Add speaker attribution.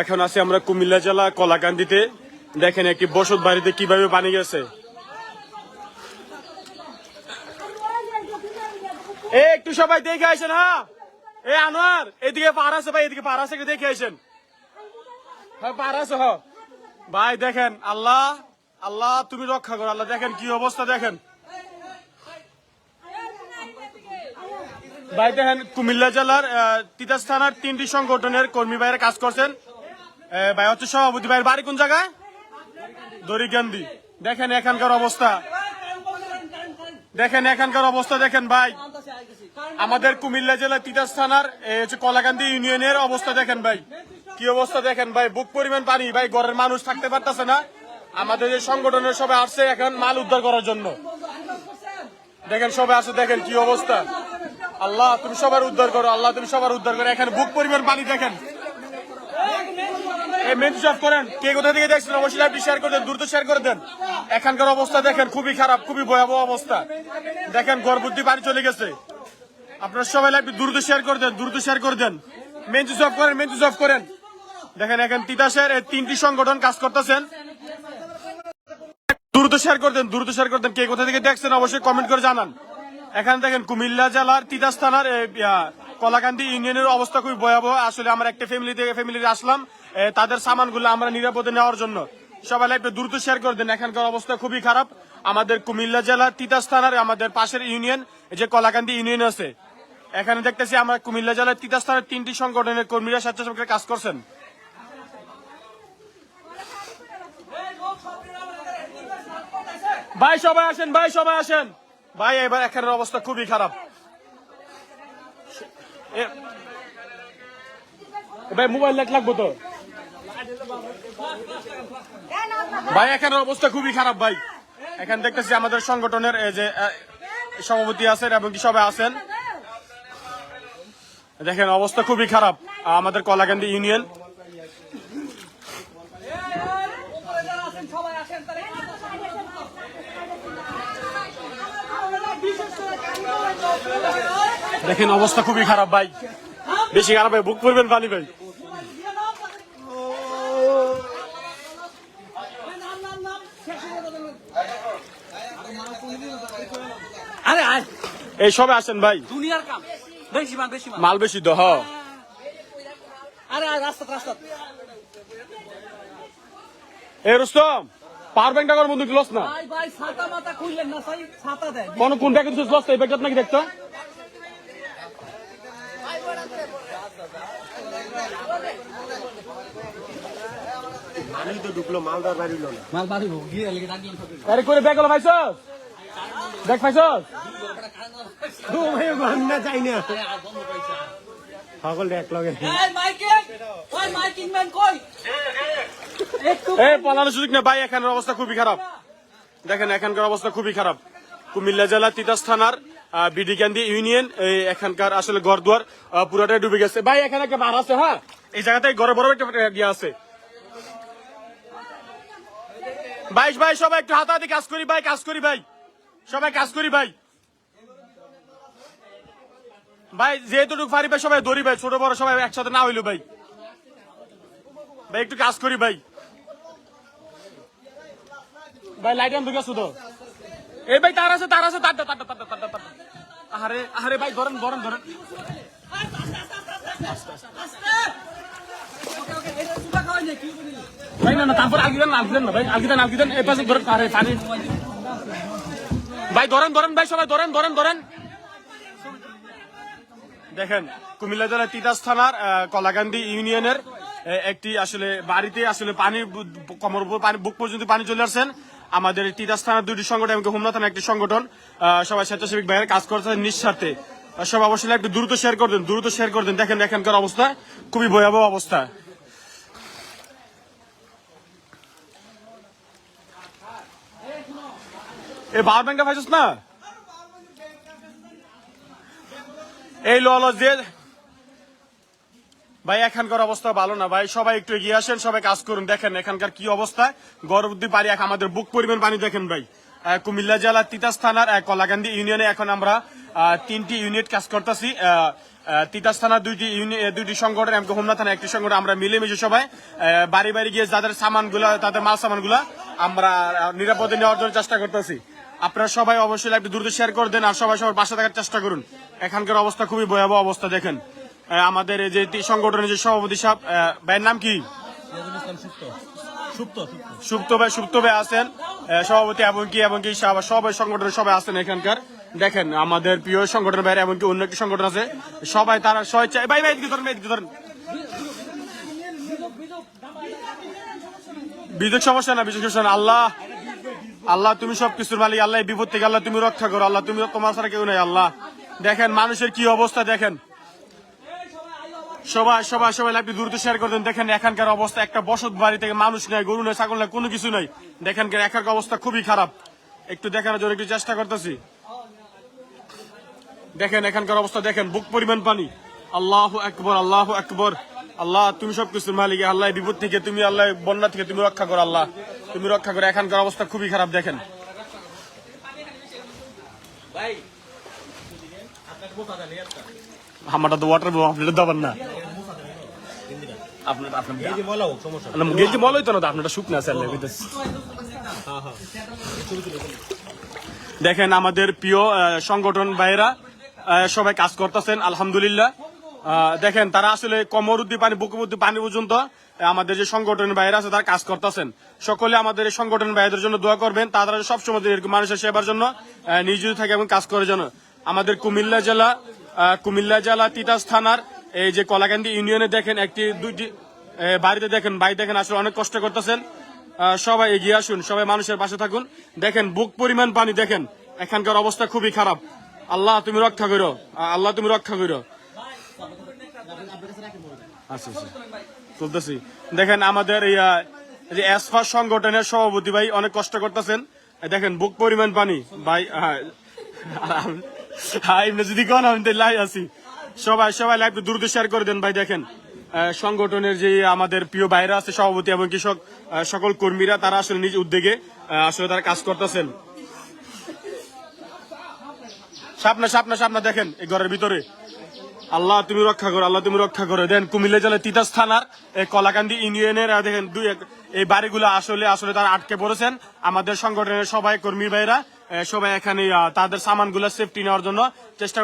Speaker 1: এখন আছি আমরা কুমিল্লা জেলা কলাকান্দিতে। দেখেন একটি বসত বাড়িতে কীভাবে পানি গেছে। একটু সবাই দেখে আসেন হ্যাঁ? এ, আনোয়ার, এদিকে পার আছে ভাই, এদিকে পার আছে দেখে আসেন। হ্যাঁ ভাই, দেখেন, আল্লাহ আল্লাহ, তুমি রক্ষা করো, আল্লাহ, দেখেন কি অবস্থা, দেখেন। ভাই দেখেন, কুমিল্লা জেলার তিতাস থানার তিনটি সংগঠনের কর্মী ভাইয়েরা কাজ করছেন। ভাই হচ্ছে সভাপতি। ভাইয়ের বাড়ি কোন জায়গায়? দরিগান্দি দেখেন এখানকার অবস্থা। দেখেন এখানকার অবস্থা, দেখেন ভাই। আমাদের কুমিল্লা জেলা তিতাস থানার কলাকান্দি ইউনিয়নের অবস্থা দেখেন ভাই। কি অবস্থা দেখেন ভাই? বুক পরিমাণ পানি। ভাই, ঘরের মানুষ থাকতে পারতেছে না। আমাদের যে সংগঠনের সবাই আসছে এখন মাল উদ্ধার করার জন্য। দেখেন, সবাই আসে দেখেন কি অবস্থা। আল্লাহ, তুমি সবার উদ্ধার করো, আল্লাহ, তুমি সবার উদ্ধার করো। এখানে বুক পরিমাণ পানি দেখেন। এই মেনু সাফ করেন। কে কোথা থেকে দেখছেন? অবশ্যই শেয়ার দ্রুত শেয়ার এখানকার অবস্থা দেখেন, খুবই খারাপ, খুবই ভয়াবহ অবস্থা। দেখেন গর্ভবতী পানি চলে গেছে। আপনারা সবাই শেয়ার শেয়ার করেন করেন। দেখেন, এখন তিতাসের তিনটি সংগঠন কাজ করতেছেন। দ্রুত শেয়ার করে দেন, দ্রুত শেয়ার করে দেন। কে কোথা থেকে দেখছেন? অবশ্যই কমেন্ট করে জানান। এখানে দেখেন কুমিল্লা জেলার তিতাস থানার কলাকান্দি ইউনিয়নের অবস্থা খুবই ভয়াবহ। আসলে আমরা একটা ফ্যামিলি থেকে ফ্যামিলি আসলাম তাদের সামানগুলো আমরা নিরাপদে নেওয়ার জন্য। সবাই লাইভে দ্রুত শেয়ার করে দেন, এখানকার অবস্থা খুবই খারাপ। আমাদের কুমিল্লা জেলার তিতাস থানার, আমাদের পাশের ইউনিয়ন যে কলাকান্দি ইউনিয়ন আছে। এখানে দেখতেছি আমরা কুমিল্লা জেলার তিতাস থানার তিনটি সংগঠনের কর্মীরা স্বেচ্ছাসেবকের কাজ করছেন। ভাই, সবাই আসেন, ভাই, সবাই আসেন। ভাই, এবার এখানের অবস্থা খুবই খারাপ। ভাই মোবাইল লাইট লাগবো তো? ভাই, এখানের অবস্থা খুবই খারাপ, ভাই। এখানে দেখতেছি আমাদের সংগঠনের যে সভাপতি আছেন এবং কি সবাই আছেন। দেখেন, অবস্থা খুবই খারাপ। আমাদের কলাকান্দি ইউনিয়ন দেখেন অবস্থা খুবই খারাপ ভাই। বেশি খারাপ ভাই বুক করবেন পানি ভাই।
Speaker 2: আরে
Speaker 1: এই সবে আসেন ভাই।
Speaker 2: দুনিয়ার কাম। বেশি বেশি
Speaker 1: মাল বেশি তো হ।
Speaker 2: আরে রাস্তা রাস্তা
Speaker 1: এই রুস্তম। পাওয়ার ব্যাংক টাকার বন্ধু লস না?
Speaker 2: ভাই ভাই ছাতা মাথা খুললেন না সাই ছাতা দেয়।
Speaker 1: কোন কোন ব্যাগে দিছিস লস এই ব্যাগটা নাকি দেখতো
Speaker 2: মাল বাড়িব গিয়ে লেগে। এই মাইকে ওই মাইকিং ম্যান কই? একটু
Speaker 1: এই পালানোর সুযোগ না ভাই এখানের অবস্থা খুবই খারাপ। দেখেন এখানকার অবস্থা খুবই খারাপ। কুমিল্লা জেলা তিতাস থানার আহ, বিডিকান্দি ইউনিয়ন এই এখানকার আসলে ঘর দুয়ার আহ, পুরোটাই ডুবে গেছে। ভাই এখানে একটা বার আছে হ্যাঁ? এই জায়গাতে ঘরে বড় একটা ইয়ে আছে। ভাই ভাই সবাই একটু হাতাহাতি কাজ করি ভাই কাজ করি ভাই। সবাই কাজ করি ভাই। ভাই যেহেতুটুকু পারি ভাই সবাই দড়ি ভাই, ছোট বড় সবাই একসাথে না হইল ভাই। ভাই, একটু কাজ করি ভাই। ভাই লাইট অন ঢুকে শুধু এই ভাই, তার আছে তার আছে, তার তার তার তার তার আরে আরে ভাই, ধরেন ধরেন ধরেন। ভাই, না না, তারপর না, ভাই এই পাশে ধরেন, আরে ভাই, ধরেন ধরেন, ভাই, সবাই ধরেন ধরেন ধরেন। দেখেন কুমিল্লা জেলার তিতাস থানার কলাকান্দি ইউনিয়নের একটি আসলে বাড়িতে আসলে পানি কমর পানি, বুক পর্যন্ত পানি চলে আসছেন। আমাদের তিতাস থানার দুটি সংগঠন এবং হোমনা থানার একটি সংগঠন সবাই স্বেচ্ছাসেবিক ভাইয়ের কাজ করছে নিঃস্বার্থে। সব অবশ্যই একটু দ্রুত শেয়ার করে দেন, দ্রুত শেয়ার করে দেন। দেখেন এখানকার অবস্থা, খুবই ভয়াবহ অবস্থা। এই পাওয়ার ব্যাংকটা পাইছিস না? এই লো লো যে ভাই, এখানকার অবস্থা ভালো না, ভাই। সবাই একটু এগিয়ে আসেন, সবাই কাজ করুন। দেখেন, এখানকার কি অবস্থা। গর্ভবতী এক আমাদের বুক পরিমাণ পানি দেখেন ভাই। কুমিল্লা জেলার তিতাস থানার কলাকান্দি ইউনিয়নে এখন আমরা তিনটি ইউনিট কাজ করতেছি। তিতাস থানার দুইটি দুইটি সংগঠন এবং হোমনা থানা একটি সংগঠন, আমরা মিলেমিশে সবাই বাড়ি বাড়ি গিয়ে যাদের সামানগুলা, তাদের মাল সামানগুলা আমরা নিরাপদে নেওয়ার জন্য চেষ্টা করতেছি। আপনারা সবাই অবশ্যই একটু দ্রুত শেয়ার করে দেন, আর সবাই সবার পাশে থাকার চেষ্টা করুন। এখানকার অবস্থা খুবই ভয়াবহ অবস্থা দেখেন। আমাদের এই যে সংগঠনের যে সভাপতি সাহেব ভাইয়ের নাম কি? সুপ্ত। ভাই সুপ্ত ভাই আছেন। সভাপতি এবং কি এবং কি সবাই সংগঠনের সবাই আছেন এখানকার। দেখেন আমাদের প্রিয় সংগঠনের বাইরে এমনকি অন্য একটি সংগঠন আছে। সবাই তারা স্বেচ্ছায় ভাই ভাই এদিকে ধরেন এদিকে ধরেন। বিদ্যুৎ সমস্যা না বিদ্যুৎ সমস্যা আল্লাহ আল্লাহ তুমি সবকিছুর মালিক আল্লাহ বিপদ থেকে আল্লাহ তুমি রক্ষা করো। আল্লাহ তুমি তোমার ছাড়া কেউ নাই আল্লাহ। দেখেন, মানুষের কি অবস্থা দেখেন। সবাই সবাই সবাই লাইভটি দ্রুত শেয়ার করতেন দেখেন, এখানকার অবস্থা, একটা বসত বাড়ি থেকে মানুষ নেই গরু নেই ছাগল নেই কোনো কিছু নেই। দেখেন, এখানকার অবস্থা খুবই খারাপ। একটু দেখানোর জন্য একটু চেষ্টা করতেছি। দেখেন, এখানকার অবস্থা দেখেন, বুক পরিমাণ পানি। আল্লাহ আকবর আল্লাহ আকবর। আল্লাহ, তুমি সব কিছুর মালিক, আল্লাহ বিপদ থেকে, তুমি আল্লাহ বন্যা থেকে, তুমি রক্ষা করো, আল্লাহ। তুমি রক্ষা করো, এখানকার অবস্থা খুবই খারাপ, দেখেন। আমারটা তো ওয়াটার আপনার দাবার না। আপনার আপনার না, গেঞ্জি মলই তো না আপনারটা শুকনা আছে আল্লাহ বিদেশ। দেখেন আমাদের প্রিয় সংগঠন ভাইরা সবাই কাজ করতেছেন আলহামদুলিল্লাহ। আহ, দেখেন তারা আসলে কমর উদ্দি পানি বুক উদ্দি পানি পর্যন্ত আমাদের যে সংগঠন ভাইরা আছে তারা কাজ করতেছেন। সকলে আমাদের এই সংগঠন ভাইদের জন্য দোয়া করবেন তারা সবসময় এরকম মানুষের সেবার জন্য আহ, নিয়োজিত থাকে এবং কাজ করার জন্য আমাদের কুমিল্লা জেলা কুমিল্লা জেলা তিতাস থানার, এই যে কলাকান্দি ইউনিয়নে দেখেন একটি দুইটি বাড়িতে দেখেন ভাই দেখেন, আসলে অনেক কষ্ট করতেছেন। সবাই এগিয়ে আসুন, সবাই মানুষের পাশে থাকুন। দেখেন, বুক পরিমাণ পানি, দেখেন, এখানকার অবস্থা খুবই খারাপ। আল্লাহ, তুমি রক্ষা করো আল্লাহ, তুমি রক্ষা করো। আচ্ছা আচ্ছা দেখেন, আমাদের যে এসফা সংগঠনের সভাপতি ভাই অনেক কষ্ট করতেছেন। দেখেন, বুক পরিমাণ পানি। ভাই হ্যাঁ হ্যাঁ যদি কোন আমি আছি। সবাই সবাই লাইভ দ্রুত শেয়ার করে দেন ভাই, দেখেন। সংগঠনের যে আমাদের প্রিয় ভাইরা আছে, সভাপতি এবং কৃষক সকল কর্মীরা, তারা আসলে নিজ উদ্যোগে আসলে তারা কাজ করতেছেন। সাপনা সাপনা সাপনা দেখেন এই ঘরের ভিতরে। আল্লাহ তুমি রক্ষা করো, আল্লাহ তুমি রক্ষা করো। দেন কুমিল্লা জেলার তিতাস থানার কলাকান্দি ইউনিয়নের দেখেন দুই এই বাড়িগুলো আসলে আসলে তারা আটকে পড়েছেন। আমাদের সংগঠনের সবাই কর্মী ভাইরা সবাই এখানে তাদের সামানগুলো সেফটি নেওয়ার জন্য চেষ্টা